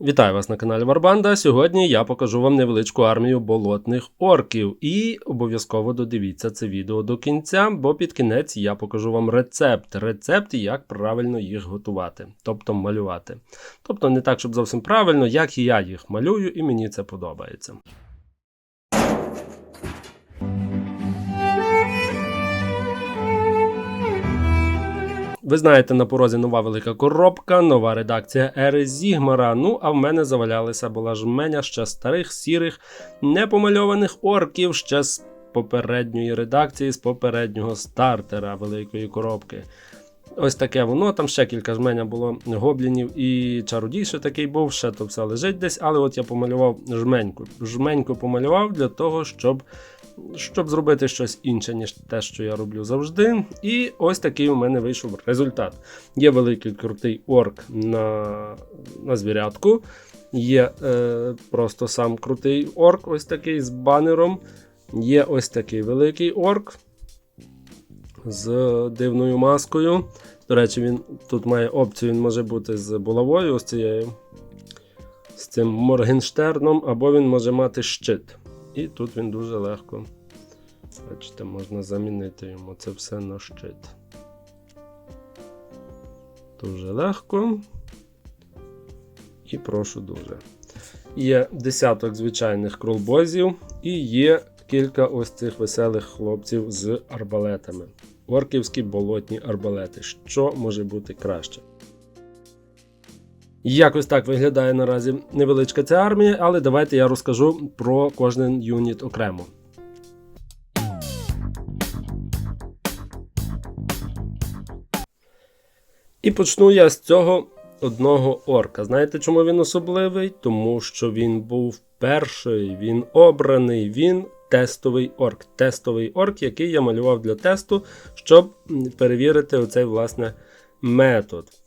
Вітаю вас на каналі Варбанда. Сьогодні я покажу вам невеличку армію болотних орків. І обов'язково додивіться це відео до кінця, бо під кінець я покажу вам рецепт. Рецепт, як правильно їх готувати, тобто малювати. Тобто не так, щоб зовсім правильно, як і я їх малюю, і мені це подобається. Ви знаєте, на порозі нова велика коробка, нова редакція Ери Зігмара. Ну, а в мене завалялися була жменя ще старих сірих непомальованих орків ще з попередньої редакції, з попереднього стартера великої коробки. Ось таке воно. Там ще кілька жменя було гоблінів і чародій ще такий був, ще то все лежить десь, але от я помалював жменьку. Жменьку помалював для того, щоб щоб зробити щось інше, ніж те, що я роблю завжди. І ось такий у мене вийшов результат. Є великий крутий орк на на звірятку. Є е, просто сам крутий орк, ось такий з банером. Є ось такий великий орк з дивною маскою. До речі, він тут має опцію, він може бути з булавою, ось цією, з цим Моргенштерном, або він може мати щит. І тут він дуже легко. Бачите, можна замінити йому це все на щит. Дуже легко. І прошу дуже. Є десяток звичайних кролбозів, і є кілька ось цих веселих хлопців з арбалетами. Орківські болотні арбалети. Що може бути краще? Якось так виглядає наразі невеличка ця армія, але давайте я розкажу про кожен юніт окремо. І почну я з цього одного орка. Знаєте, чому він особливий? Тому що він був перший, він обраний, він тестовий орк. Тестовий орк, який я малював для тесту, щоб перевірити оцей власне метод.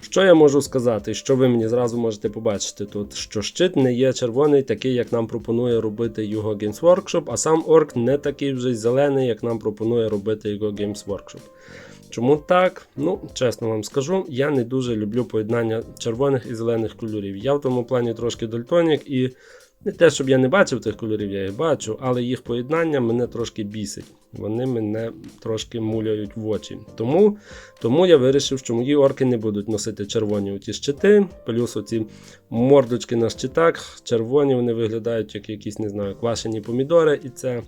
Що я можу сказати? Що ви мені зразу можете побачити тут? Що щит не є червоний, такий, як нам пропонує робити його Games Workshop, а сам орк не такий вже зелений, як нам пропонує робити його Games Workshop. Чому так? Ну, чесно вам скажу, я не дуже люблю поєднання червоних і зелених кольорів. Я в тому плані трошки дальтонік, і не те, щоб я не бачив тих кольорів, я їх бачу, але їх поєднання мене трошки бісить. Вони мене трошки муляють в очі. Тому тому я вирішив, що мої орки не будуть носити червоні оті щити, плюс оці мордочки на щитах, червоні вони виглядають як якісь, не знаю, квашені помідори, і це.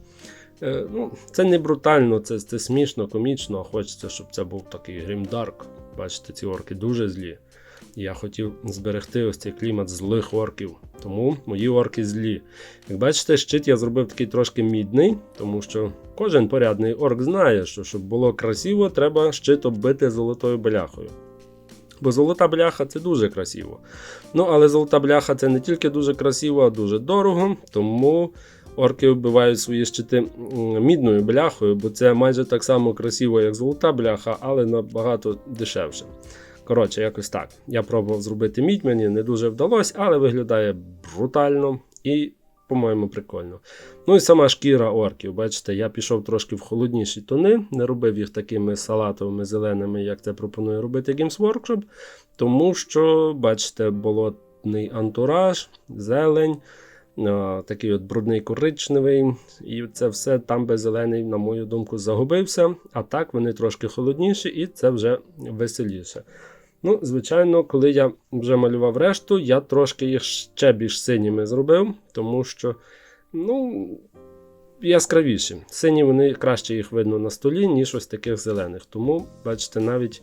Е, ну, Це не брутально, це це смішно, комічно. Хочеться, щоб це був такий грімдарк. Бачите, ці орки дуже злі. Я хотів зберегти ось цей клімат злих орків. Тому мої орки злі. Як бачите, щит я зробив такий трошки мідний, тому що кожен порядний орк знає, що щоб було красиво, треба щит оббити золотою бляхою. Бо золота бляха це дуже красиво. Ну, але золота бляха це не тільки дуже красиво, а дуже дорого. Тому орки вбивають свої щити мідною бляхою, бо це майже так само красиво, як золота бляха, але набагато дешевше. Коротше, якось так. Я пробував зробити мідь, мені не дуже вдалося, але виглядає брутально і, по-моєму, прикольно. Ну і сама шкіра орків. Бачите, я пішов трошки в холодніші тони, не робив їх такими салатовими зеленими, як це пропонує робити Games Workshop. Тому що, бачите, болотний антураж, зелень. Такий от брудний коричневий, і це все там би зелений, на мою думку, загубився. А так вони трошки холодніші, і це вже веселіше. Ну, Звичайно, коли я вже малював решту, я трошки їх ще більш синіми зробив, тому що ну, яскравіші. Сині вони краще їх видно на столі, ніж ось таких зелених. Тому, бачите, навіть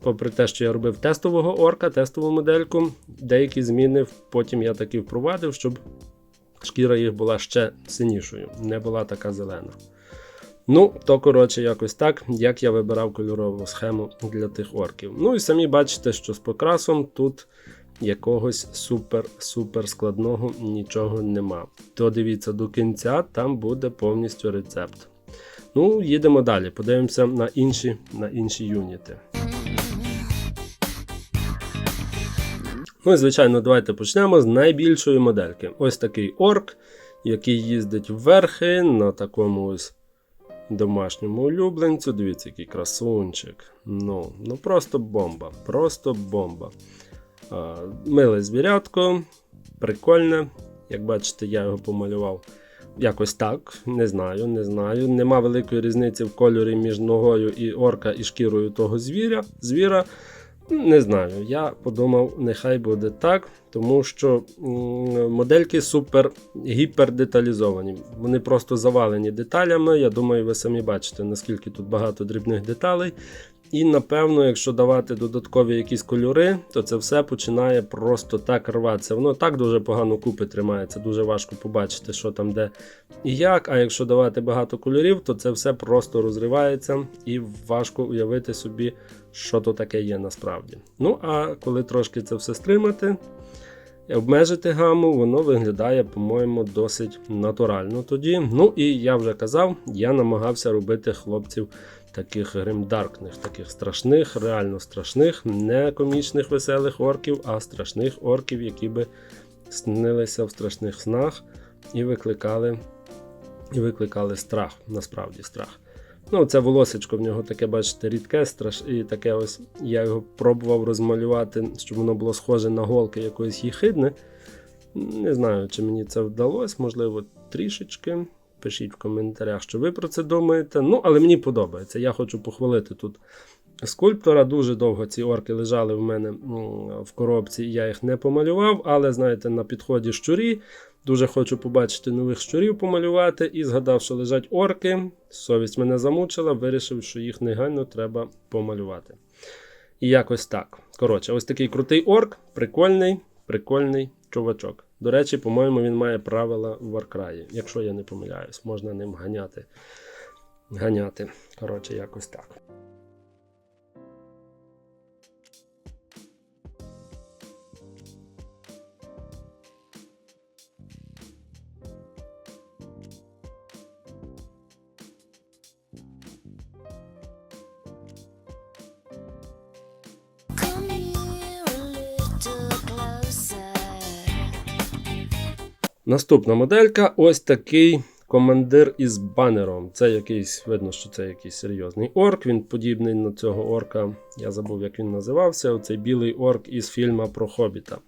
попри те, що я робив тестового орка, тестову модельку, деякі зміни потім я таки впровадив, щоб шкіра їх була ще синішою, не була така зелена. Ну, то, коротше, якось так, як я вибирав кольорову схему для тих орків. Ну і самі бачите, що з покрасом тут якогось супер-супер складного нічого нема. То дивіться до кінця, там буде повністю рецепт. Ну, їдемо далі, подивимося на інші, на інші юніти. Ну і звичайно, давайте почнемо з найбільшої модельки. Ось такий орк, який їздить вверхи на такому ось домашньому улюбленцю. Дивіться, який красунчик. Ну, ну просто бомба. Просто бомба. А, Миле звірятко, прикольне. Як бачите, я його помалював якось так. Не знаю, не знаю. Нема великої різниці в кольорі між ногою і орка і шкірою того звіря. звіра. Не знаю. Я подумав, нехай буде так, тому що модельки супер гіпердеталізовані. Вони просто завалені деталями. Я думаю, ви самі бачите, наскільки тут багато дрібних деталей. І напевно, якщо давати додаткові якісь кольори, то це все починає просто так рватися. Воно так дуже погано купи тримається, дуже важко побачити, що там де і як. А якщо давати багато кольорів, то це все просто розривається і важко уявити собі, що то таке є насправді. Ну а коли трошки це все стримати, обмежити гаму, воно виглядає, по-моєму, досить натурально тоді. Ну і я вже казав, я намагався робити хлопців таких гримдаркних, таких страшних, реально страшних, не комічних веселих орків, а страшних орків, які би снилися в страшних снах і викликали, і викликали страх, насправді страх. Ну, це волосечко в нього таке, бачите, рідке, страш... і таке ось я його пробував розмалювати, щоб воно було схоже на голки якоїсь їхидне. Не знаю, чи мені це вдалося, можливо, трішечки. Пишіть в коментарях, що ви про це думаєте. Ну, але мені подобається. Я хочу похвалити тут скульптора. Дуже довго ці орки лежали в мене в коробці, і я їх не помалював. Але, знаєте, на підході щурі. Дуже хочу побачити нових щурів помалювати. І згадав, що лежать орки. Совість мене замучила, вирішив, що їх негайно треба помалювати. І якось так. Коротше, ось такий крутий орк, прикольний, прикольний чувачок. До речі, по-моєму, він має правила в Варкраї. Якщо я не помиляюсь, можна ним ганяти. Ганяти. Коротше, якось так. Наступна моделька ось такий командир із банером. Це якийсь, видно, що це якийсь серйозний орк. Він подібний на цього орка. Я забув, як він називався. Оцей білий орк із фільму про Хобіта.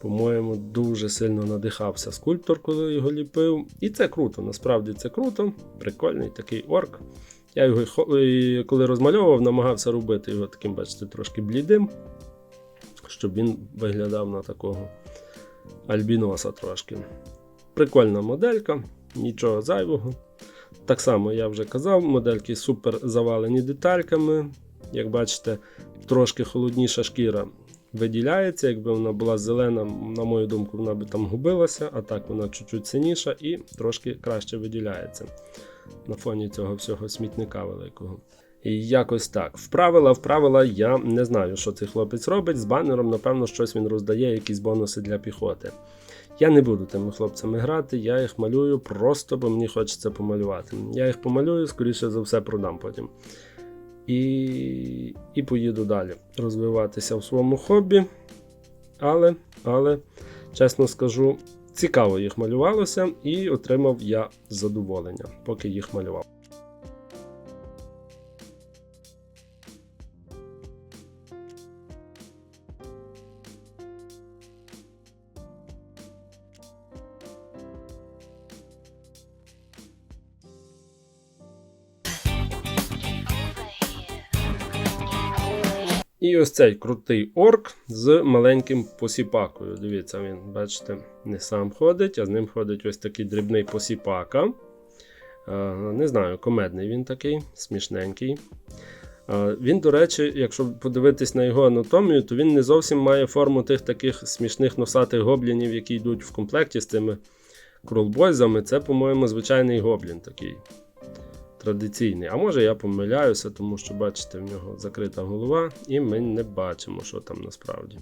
По-моєму, дуже сильно надихався скульптор, коли його ліпив. І це круто, насправді це круто. Прикольний такий орк. Я його, коли розмальовував, намагався робити його таким, бачите, трошки блідим, щоб він виглядав на такого альбіноса трошки. Прикольна моделька, нічого зайвого. Так само я вже казав, модельки супер завалені детальками. Як бачите, трошки холодніша шкіра виділяється. Якби вона була зелена, на мою думку, вона би там губилася, а так вона чуть-чуть синіша і трошки краще виділяється на фоні цього всього смітника великого. І якось так. Вправила, вправила, я не знаю, що цей хлопець робить. З банером, напевно, щось він роздає, якісь бонуси для піхоти. Я не буду тими хлопцями грати, я їх малюю просто, бо мені хочеться помалювати. Я їх помалюю, скоріше за все, продам потім. І, і поїду далі розвиватися в своєму хобі. Але, але, чесно скажу, цікаво їх малювалося, і отримав я задоволення, поки їх малював. І ось цей крутий орк з маленьким посіпакою. Дивіться, він, бачите, не сам ходить, а з ним ходить ось такий дрібний посіпака. Е, Не знаю, комедний він такий, смішненький. Е, Він, до речі, якщо подивитись на його анатомію, то він не зовсім має форму тих таких смішних носатих гоблінів, які йдуть в комплекті з цими кролбойзами. Це, по-моєму, звичайний гоблін такий традиційний. А може я помиляюся, тому що, бачите, в нього закрита голова, і ми не бачимо, що там насправді.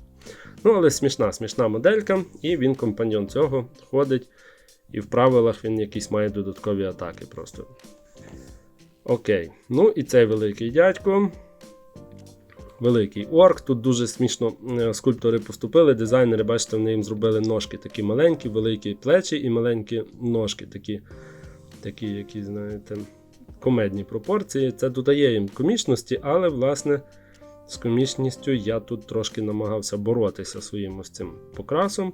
Ну, але смішна, смішна моделька, і він компаньон цього ходить. І в правилах він якісь має додаткові атаки просто. Окей. Ну і цей великий дядько. Великий орк. Тут дуже смішно е, скульптори поступили. Дизайнери, бачите, вони їм зробили ножки такі маленькі, великі плечі і маленькі ножки, такі, такі які, знаєте, комедні пропорції. Це додає їм комічності, але, власне, з комічністю я тут трошки намагався боротися своїм ось цим покрасом.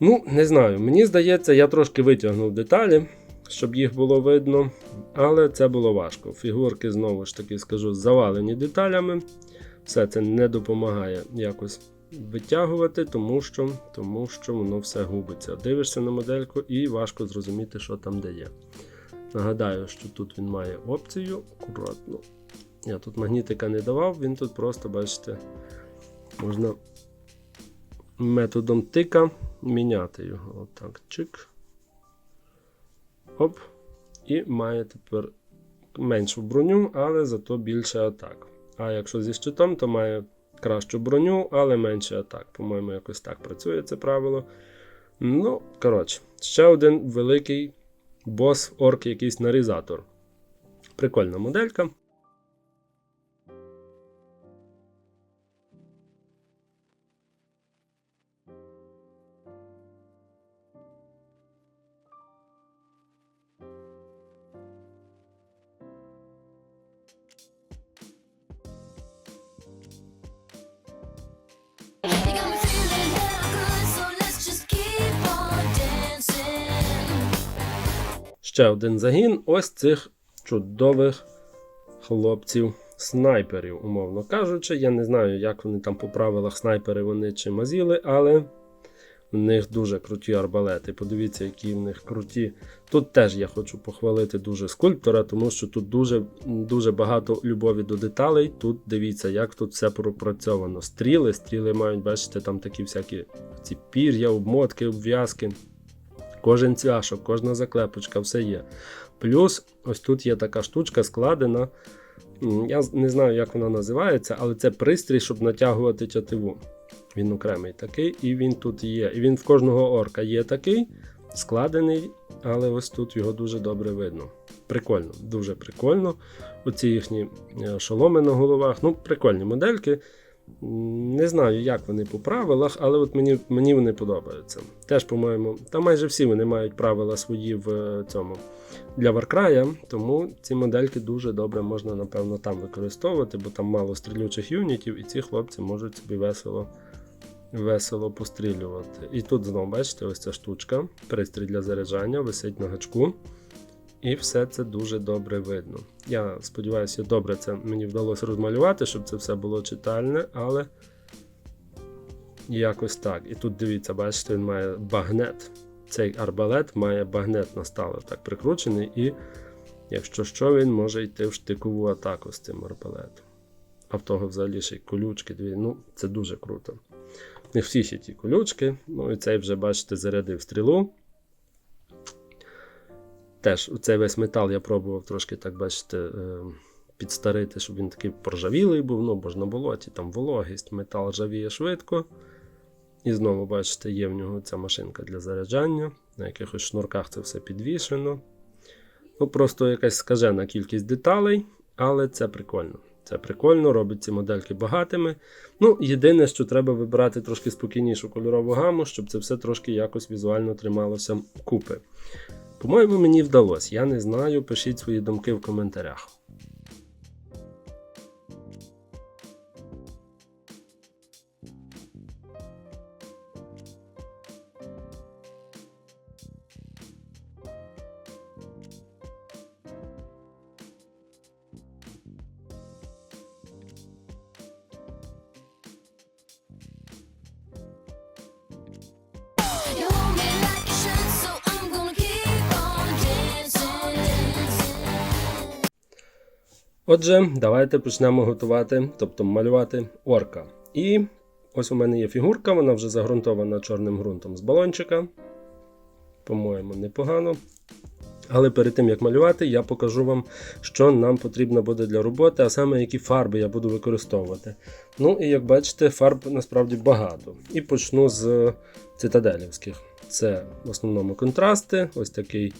Ну, не знаю, мені здається, я трошки витягнув деталі, щоб їх було видно, але це було важко. Фігурки, знову ж таки, скажу, завалені деталями. Все це не допомагає якось витягувати, тому що, тому що воно все губиться. Дивишся на модельку і важко зрозуміти, що там де є. Нагадаю, що тут він має опцію акуратно. Я тут магнітика не давав, він тут просто, бачите, можна методом тика міняти його. Отак, чик. Оп. І має тепер меншу броню, але зато більше атак. А якщо зі щитом, то має кращу броню, але менше атак. По-моєму, якось так працює це правило. Ну, коротше, ще один великий бос орк, якийсь нарізатор. Прикольна моделька. Ще один загін ось цих чудових хлопців. Снайперів, умовно кажучи. Я не знаю, як вони там по правилах снайпери вони чи мазіли, але в них дуже круті арбалети. Подивіться, які в них круті. Тут теж я хочу похвалити дуже скульптора, тому що тут дуже, дуже багато любові до деталей. Тут дивіться, як тут все пропрацьовано. Стріли, стріли мають, бачите, там такі всякі ці пір'я, обмотки, обв'язки. Кожен цвяшок, кожна заклепочка, все є. Плюс ось тут є така штучка складена. Я не знаю, як вона називається, але це пристрій, щоб натягувати тятиву. Він окремий такий, і він тут є. І він в кожного орка є такий, складений, але ось тут його дуже добре видно. Прикольно, дуже прикольно. Оці їхні е, шоломи на головах. Ну, прикольні модельки. Не знаю, як вони по правилах, але от мені, мені вони подобаються. Теж, по-моєму, та майже всі вони мають правила свої в е, цьому для Варкрая, тому ці модельки дуже добре можна, напевно, там використовувати, бо там мало стрілючих юнітів, і ці хлопці можуть собі весело, весело пострілювати. І тут знову, бачите, ось ця штучка, пристрій для заряджання, висить на гачку. І все це дуже добре видно. Я сподіваюся, добре це мені вдалося розмалювати, щоб це все було читальне, але якось так. І тут дивіться, бачите, він має багнет. Цей арбалет має багнет на стале так прикручений, і якщо що, він може йти в штикову атаку з цим арбалетом. А в того взагалі ще й колючки дві. Ну, це дуже круто. Не всі ще ті колючки. Ну і цей вже, бачите, зарядив стрілу. Теж цей весь метал я пробував трошки, так бачите, е, підстарити, щоб він такий проржавілий був, ну бо ж на болоті там вологість, метал ржавіє швидко. І знову, бачите, є в нього ця машинка для заряджання. На якихось шнурках це все підвішено. Ну, просто якась скажена кількість деталей, але це прикольно. Це прикольно, робить ці модельки багатими. Ну, єдине, що треба вибирати трошки спокійнішу кольорову гаму, щоб це все трошки якось візуально трималося купи. По-моєму, мені вдалося. Я не знаю. Пишіть свої думки в коментарях. Отже, давайте почнемо готувати, тобто малювати орка. І ось у мене є фігурка, вона вже загрунтована чорним ґрунтом з балончика. По-моєму, непогано. Але перед тим як малювати, я покажу вам, що нам потрібно буде для роботи, а саме які фарби я буду використовувати. Ну і як бачите, фарб насправді багато. І почну з цитаделівських. Це в основному контрасти, ось такий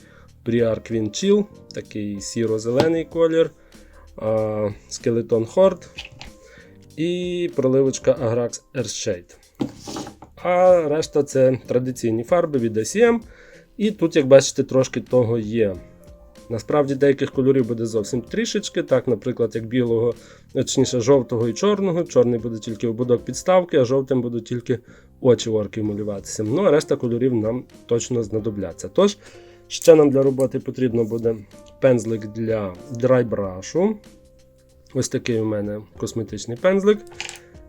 Briar Queen Chill, такий сіро-зелений колір, скелетон Horde і проливочка Agrax Earthshade. А решта це традиційні фарби від ACM. І тут, як бачите, трошки того є. Насправді деяких кольорів буде зовсім трішечки, так, наприклад, як білого, точніше, жовтого і чорного. Чорний буде тільки ободок підставки, а жовтим будуть тільки очі орків малюватися. Ну, а решта кольорів нам точно знадобляться. Тож, ще нам для роботи потрібно буде пензлик для драйбрашу. Ось такий у мене косметичний пензлик.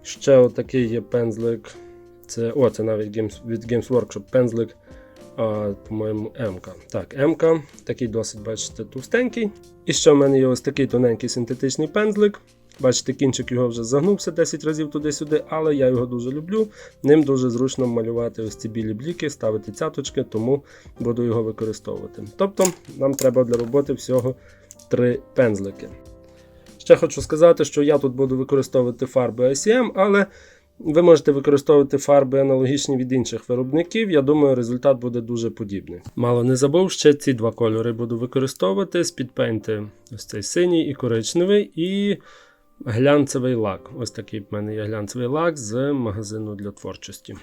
Ще отакий є пензлик. Це, о, це навіть Games, від Games Workshop пензлик, по-моєму, МК. Так, МК, такий досить, бачите, товстенький. І ще в мене є ось такий тоненький синтетичний пензлик. Бачите, кінчик його вже загнувся 10 разів туди-сюди, але я його дуже люблю. Ним дуже зручно малювати ось ці білі бліки, ставити цяточки, тому буду його використовувати. Тобто, нам треба для роботи всього три пензлики. Ще хочу сказати, що я тут буду використовувати фарби ICM, але ви можете використовувати фарби аналогічні від інших виробників. Я думаю, результат буде дуже подібний. Мало не забув, ще ці два кольори буду використовувати: спідпейнти ось цей синій і коричневий, і глянцевий лак. Ось такий в мене є глянцевий лак з магазину для творчості.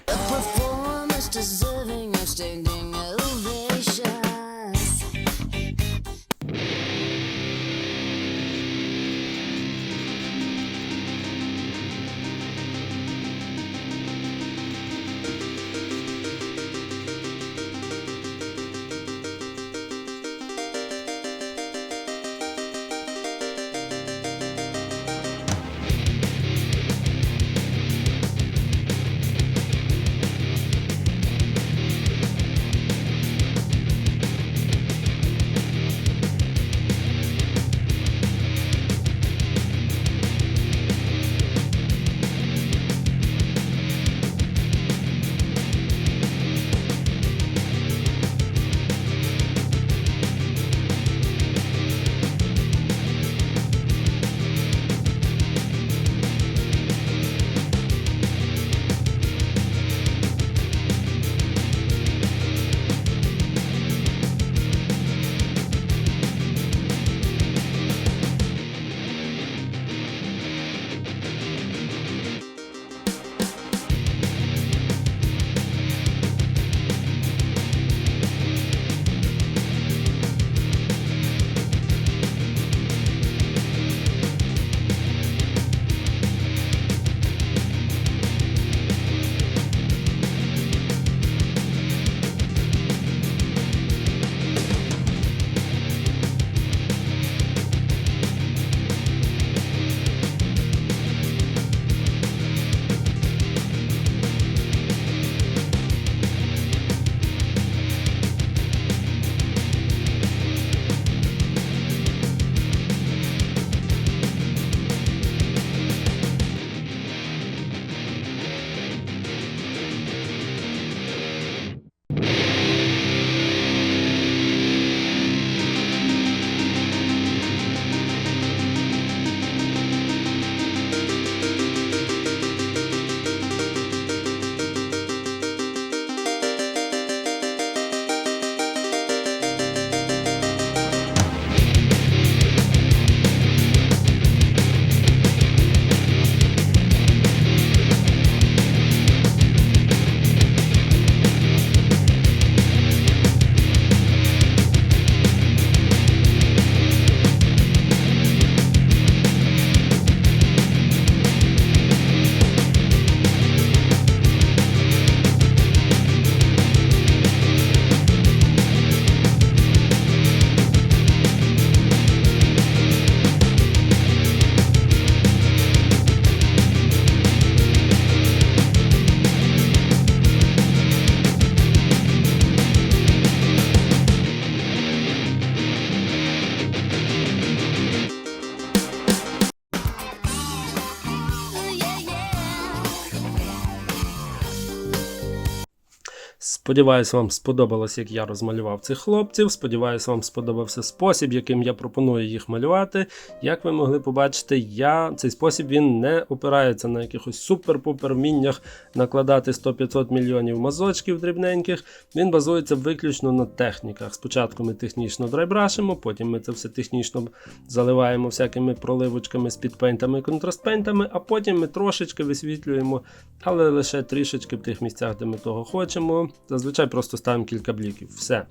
Сподіваюсь, вам сподобалось, як я розмалював цих хлопців. Сподіваюсь, вам сподобався спосіб, яким я пропоную їх малювати. Як ви могли побачити, я цей спосіб він не опирається на якихось супер-пупер вміннях накладати 100-500 мільйонів мазочків дрібненьких. Він базується виключно на техніках. Спочатку ми технічно драйбрашимо, потім ми це все технічно заливаємо всякими проливочками, спідпейнтами і контрастпейнтами, а потім ми трошечки висвітлюємо, але лише трішечки в тих місцях, де ми того хочемо. Зазвичай просто ставимо кілька бліків. Все.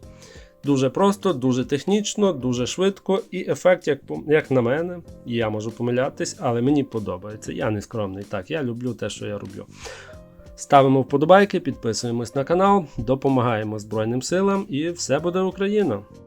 Дуже просто, дуже технічно, дуже швидко і ефект, як, як на мене, я можу помилятись, але мені подобається. Я не скромний. Так, я люблю те, що я роблю. Ставимо вподобайки, підписуємось на канал, допомагаємо Збройним силам і все буде Україна!